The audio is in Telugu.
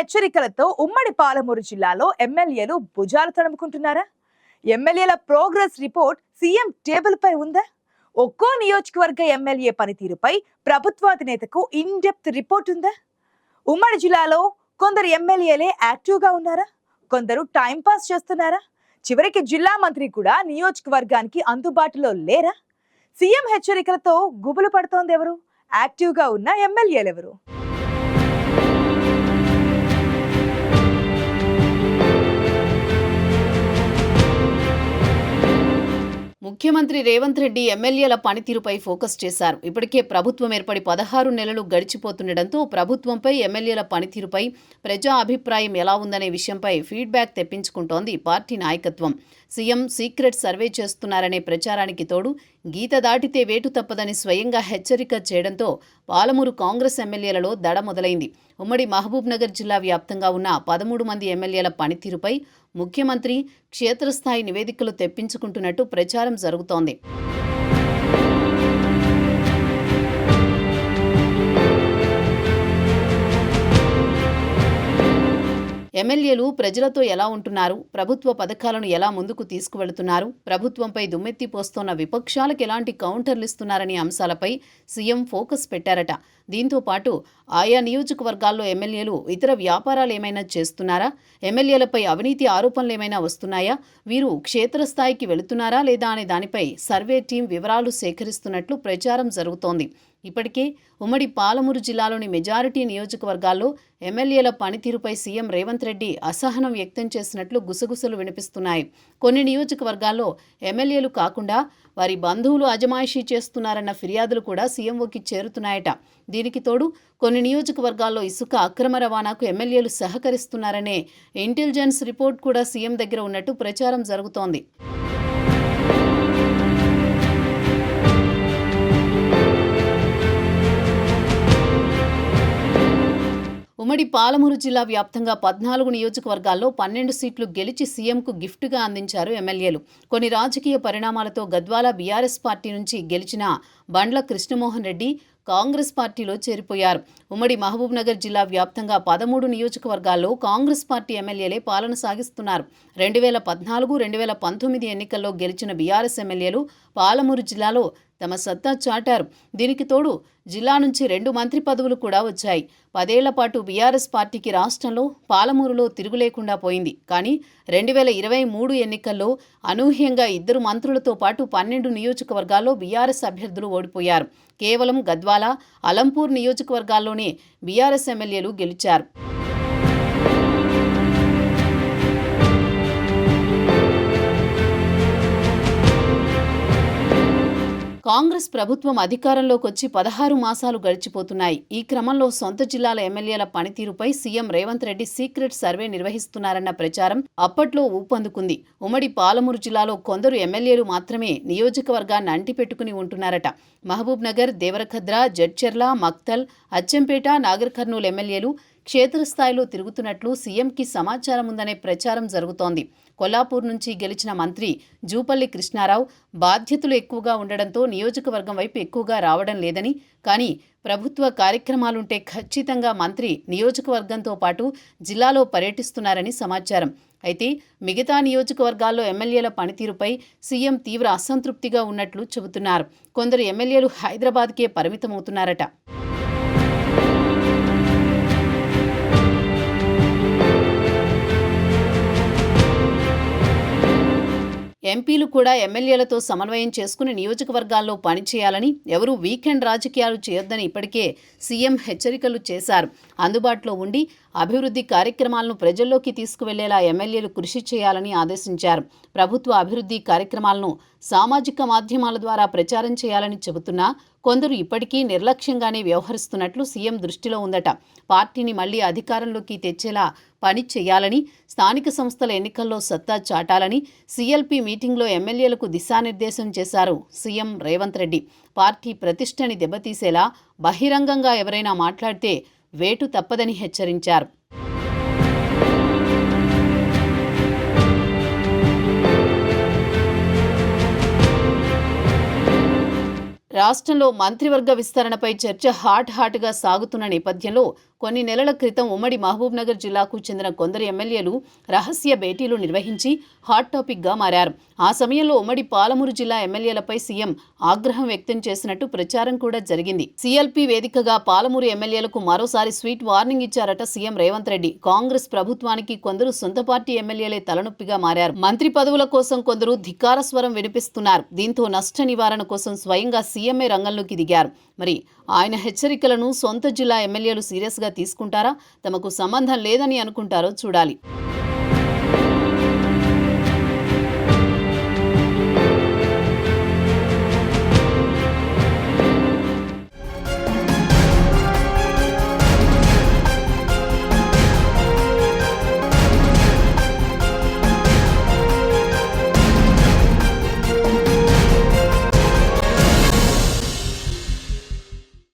హెచ్చరికలతో ఉమ్మడి పాలమూరు జిల్లాలో ఎమ్మెల్యేలు భుజాలు తడుముకుంటున్నారా ఎమ్మెల్యేల ప్రోగ్రెస్ రిపోర్ట్ సీఎం టేబుల్పై ఉందా? ఒక్కో నియోజకవర్గ ఎమ్మెల్యే పనితీరుపై ప్రభుత్వాధినేతకు ఇన్ డెప్త్ రిపోర్ట్ ఉందా? ఉమ్మడి జిల్లాలో కొందరు ఎమ్మెల్యేలే యాక్టివ్గా ఉన్నారా? కొందరు టైంపాస్ చేస్తున్నారా? చివరికి జిల్లా మంత్రి కూడా నియోజకవర్గానికి అందుబాటులో లేరా? సీఎం హెచ్చరికలతో గుబులు పడుతోంది ఎవరు? యాక్టివ్గా ఉన్న ఎమ్మెల్యేలు ముఖ్యమంత్రి రేవంత్ రెడ్డి ఎమ్మెల్యేల పనితీరుపై ఫోకస్ చేశారు. ఇప్పటికే ప్రభుత్వం ఏర్పడి పదహారు నెలలు గడిచిపోతుండటంతో ప్రభుత్వంపై ఎమ్మెల్యేల పనితీరుపై ప్రజా అభిప్రాయం ఎలా ఉందనే విషయంపై ఫీడ్బ్యాక్ తెప్పించుకుంటోంది పార్టీ నాయకత్వం. సీఎం సీక్రెట్ సర్వే చేస్తున్నారనే ప్రచారానికి తోడు గీత దాటితే వేటు తప్పదని స్వయంగా హెచ్చరిక చేయడంతో పాలమూరు కాంగ్రెస్ ఎమ్మెల్యేలలో దడ మొదలైంది. ఉమ్మడి మహబూబ్నగర్ జిల్లా వ్యాప్తంగా ఉన్న పదమూడు మంది ఎమ్మెల్యేల పనితీరుపై ముఖ్యమంత్రి క్షేత్రస్థాయి నివేదికలు తెప్పించుకుంటున్నట్టు ప్రచారం జరుగుతోంది. ఎమ్మెల్యేలు ప్రజలతో ఎలా ఉంటున్నారు? ప్రభుత్వ పథకాలను ఎలా ముందుకు తీసుకువెళుతున్నారు? ప్రభుత్వంపై దుమ్మెత్తి పోస్తోన్న విపక్షాలకు ఎలాంటి కౌంటర్లు ఇస్తున్నారనే అంశాలపై సీఎం ఫోకస్ పెట్టారట. దీంతో పాటు ఆయా నియోజకవర్గాల్లో ఎమ్మెల్యేలు ఇతర వ్యాపారాలు ఏమైనా చేస్తున్నారా? ఎమ్మెల్యేలపై అవినీతి ఆరోపణలు ఏమైనా వస్తున్నాయా? వీరు క్షేత్రస్థాయికి వెళుతున్నారా లేదా అనే దానిపై సర్వే టీం వివరాలు సేకరిస్తున్నట్లు ప్రచారం జరుగుతోంది. ఇప్పటికే ఉమ్మడి పాలమూరు జిల్లాలోని మెజారిటీ నియోజకవర్గాల్లో ఎమ్మెల్యేల పనితీరుపై సీఎం రేవంత్ రెడ్డి అసహనం వ్యక్తం చేసినట్లు గుసగుసలు వినిపిస్తున్నాయి. కొన్ని నియోజకవర్గాల్లో ఎమ్మెల్యేలు కాకుండా వారి బంధువులు అజమాయిషీ చేస్తున్నారన్న ఫిర్యాదులు కూడా సీఎంఓకి చేరుతున్నాయట. దీనికి తోడు కొన్ని నియోజకవర్గాల్లో ఇసుక అక్రమ రవాణాకు ఎమ్మెల్యేలు సహకరిస్తున్నారనే ఇంటెలిజెన్స్ రిపోర్ట్ కూడా సీఎం దగ్గర ఉన్నట్టు ప్రచారం జరుగుతోంది. ఉమ్మడి పాలమూరు జిల్లా వ్యాప్తంగా పద్నాలుగు నియోజకవర్గాల్లో పన్నెండు సీట్లు గెలిచి సీఎంకు గిఫ్ట్గా అందించారు ఎమ్మెల్యేలు. కొన్ని రాజకీయ పరిణామాలతో గద్వాల బీఆర్ఎస్ పార్టీ నుంచి గెలిచిన బండ్ల కృష్ణమోహన్ రెడ్డి కాంగ్రెస్ పార్టీలో చేరిపోయారు. ఉమ్మడి మహబూబ్నగర్ జిల్లా వ్యాప్తంగా పదమూడు నియోజకవర్గాల్లో కాంగ్రెస్ పార్టీ ఎమ్మెల్యేలే పాలన సాగిస్తున్నారు. రెండు వేల పద్నాలుగు రెండు వేల పంతొమ్మిది ఎన్నికల్లో గెలిచిన బీఆర్ఎస్ ఎమ్మెల్యేలు పాలమూరు జిల్లాలో తమ సత్తా చాటారు. దీనికి తోడు జిల్లా నుంచి రెండు మంత్రి పదవులు కూడా వచ్చాయి. పదేళ్ళ పాటు బీఆర్ఎస్ పార్టీకి రాష్ట్రంలో పాలమూరులో తిరుగులేకుండా పోయింది. కానీ రెండు వేల ఇరవై మూడు ఎన్నికల్లో అనూహ్యంగా ఇద్దరు మంత్రులతో పాటు పన్నెండు నియోజకవర్గాల్లో బీఆర్ఎస్ అభ్యర్థులు ఓడిపోయారు. కేవలం గద్వాల అలంపూర్ నియోజకవర్గాల్లోనే బీఆర్ఎస్ ఎమ్మెల్యేలు గెలిచారు. కాంగ్రెస్ ప్రభుత్వం అధికారంలోకి వచ్చి పదహారు మాసాలు గడిచిపోతున్నాయి. ఈ క్రమంలో సొంత జిల్లాల ఎమ్మెల్యేల పనితీరుపై CM Revanth Reddy secret survey నిర్వహిస్తున్నారన్న ప్రచారం అప్పట్లో ఊపందుకుంది. ఉమ్మడి పాలమూరు జిల్లాలో కొందరు ఎమ్మెల్యేలు మాత్రమే నియోజకవర్గాన్ని అంటిపెట్టుకుని ఉంటున్నారట. మహబూబ్ నగర్ దేవరఖద్ర జడ్చెర్ల మక్తల్ అచ్చంపేట నాగర్ కర్నూలు ఎమ్మెల్యేలు క్షేత్రస్థాయిలో తిరుగుతున్నట్లు సీఎంకి సమాచారం ఉందనే ప్రచారం జరుగుతోంది. కొల్లాపూర్ నుంచి గెలిచిన మంత్రి జూపల్లి కృష్ణారావు బాధ్యతలు ఎక్కువగా ఉండడంతో నియోజకవర్గం వైపు ఎక్కువగా రావడం లేదని కానీ ప్రభుత్వ కార్యక్రమాలుంటే ఖచ్చితంగా మంత్రి నియోజకవర్గంతో పాటు జిల్లాలో పర్యటిస్తున్నారని సమాచారం. అయితే మిగతా నియోజకవర్గాల్లో ఎమ్మెల్యేల పనితీరుపై సీఎం తీవ్ర అసంతృప్తిగా ఉన్నట్లు చెబుతున్నారు. కొందరు ఎమ్మెల్యేలు హైదరాబాద్కే పరిమితమవుతున్నారట. ఎంపీలు కూడా ఎమ్మెల్యేలతో సమన్వయం చేసుకుని నియోజకవర్గాల్లో పనిచేయాలని ఎవరూ వీకెండ్ రాజకీయాలు చేయొద్దని ఇప్పటికే సీఎం హెచ్చరికలు చేశారు. అందుబాటులో ఉండి అభివృద్ధి కార్యక్రమాలను ప్రజల్లోకి తీసుకువెళ్ళేలా ఎమ్మెల్యేలు కృషి చేయాలని ఆదేశించారు. ప్రభుత్వ అభివృద్ధి కార్యక్రమాలను సామాజిక మాధ్యమాల ద్వారా ప్రచారం చేయాలని చెబుతున్నా కొందరు ఇప్పటికీ నిర్లక్ష్యంగానే వ్యవహరిస్తున్నట్లు సీఎం దృష్టిలో ఉందట. పార్టీని మళ్ళీ అధికారంలోకి తెచ్చేలా పని చేయాలని స్థానిక సంస్థల ఎన్నికల్లో సత్తా చాటాలని సీఎల్పీ మీటింగ్లో ఎమ్మెల్యేలకు దిశానిర్దేశం చేశారు సీఎం రేవంత్ రెడ్డి. పార్టీ ప్రతిష్టని దెబ్బతీసేలా బహిరంగంగా ఎవరైనా మాట్లాడితే వేటు తప్పదని హెచ్చరించారు రాష్ట్రంలో మంత్రివర్గ విస్తరణపై చర్చ హాట్ హాట్గా సాగుతున్న నేపథ్యంలో కొన్ని నెలల క్రితం ఉమ్మడి మహబూబ్నగర్ జిల్లాకు చెందిన కొందరు ఎమ్మెల్యేలు రహస్య భేటీలు నిర్వహించి హాట్ టాపిక్గా మారారు. ఆ సమయంలో ఉమ్మడి పాలమూరు జిల్లా ఎమ్మెల్యేలపై సీఎం ఆగ్రహం వ్యక్తం చేసినట్టు ప్రచారం కూడా జరిగింది. సీఎల్పీ వేదికగా పాలమూరు ఎమ్మెల్యేలకు మరోసారి స్వీట్ వార్నింగ్ ఇచ్చారట సీఎం రేవంత్ రెడ్డి. కాంగ్రెస్ ప్రభుత్వానికి కొందరు సొంత పార్టీ ఎమ్మెల్యేలే తలనొప్పిగా మారారు. మంత్రి పదవుల కోసం కొందరు ధిక్కార స్వరం వినిపిస్తున్నారు. దీంతో నష్ట నివారణ కోసం స్వయంగా సీఎంఏ రంగంలోకి దిగారు. మరి ఆయన హెచ్చరికలను సొంత జిల్లా ఎమ్మెల్యేలు సీరియస్గా తీసుకుంటారా? తమకు సంబంధం లేదని అనుకుంటారో చూడాలి.